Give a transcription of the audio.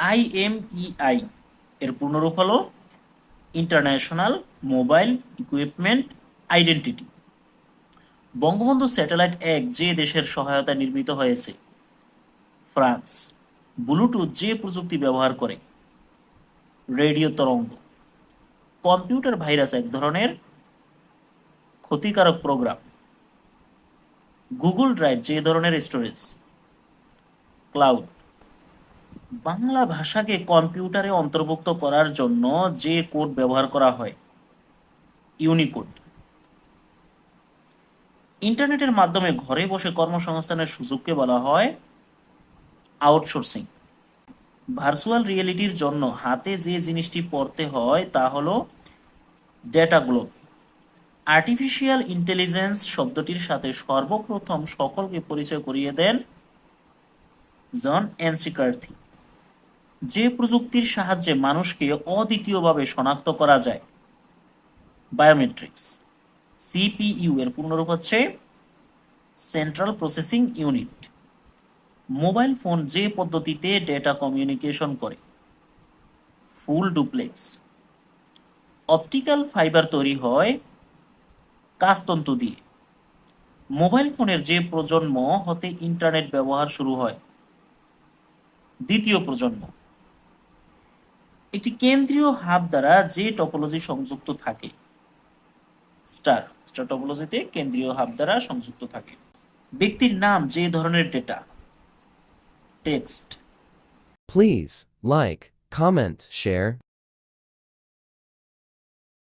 IMEI এর পূর্ণরূপ হলো international mobile equipment identity Bangabandhu satellite এক যে দেশের সহায়তায় নির্মিত হয়েছে, ফ্রান্স। ব্লুটুথ যে প্রযুক্তি ব্যবহার করে, রেডিও তরঙ্গ। কম্পিউটার ভাইরাস এক ধরনের ক্ষতিকারক প্রোগ্রাম। গুগল ড্রাইভ যে ধরনের স্টোরেজ। ক্লাউড। বাংলা ভাষাকে কম্পিউটারে অন্তর্ভুক্ত করার জন্য যে কোড ব্যবহার করা হয় ইউনিকোড ইন্টারনেটের মাধ্যমে ঘরে বসে কর্মসংস্থানের সুযোগকে বলা হয় আউটসোর্সিং ভার্চুয়াল রিয়েলিটির জন্য হাতে যে জিনিসটি পড়তে হয় তা হলো ডেটা গ্লোব আর্টিফিশিয়াল ইন্টেলিজেন্স শব্দটির সাথে সর্বপ্রথম সকলকে পরিচয় করিয়ে দেন জন এনসিকার্থি। যে প্রযুক্তির সাহায্যে মানুষকে অদ্বিতীয়ভাবে শনাক্ত করা যায় বায়োমেট্রিক্স সিপিইউ এর পূর্ণরূপ হচ্ছে central processing unit mobile phone যে পদ্ধতিতে ডেটা কমিউনিকেশন করে ফুল ডুপ্লেক্স অপটিক্যাল ফাইবার তৈরি হয় কাচতন্তু দিয়ে। মোবাইল ফোনের যে প্রজন্ম হতে ইন্টারনেট ব্যবহার শুরু হয়, দ্বিতীয় প্রজন্ম। একটি কেন্দ্রীয় হাব দ্বারা যে টপোলজি সংযুক্ত থাকে। স্টার স্টার টপোলজিতে কেন্দ্রীয় হাব দ্বারা সংযুক্ত থাকে। ব্যক্তির নাম যে ধরনের data text please like comment share,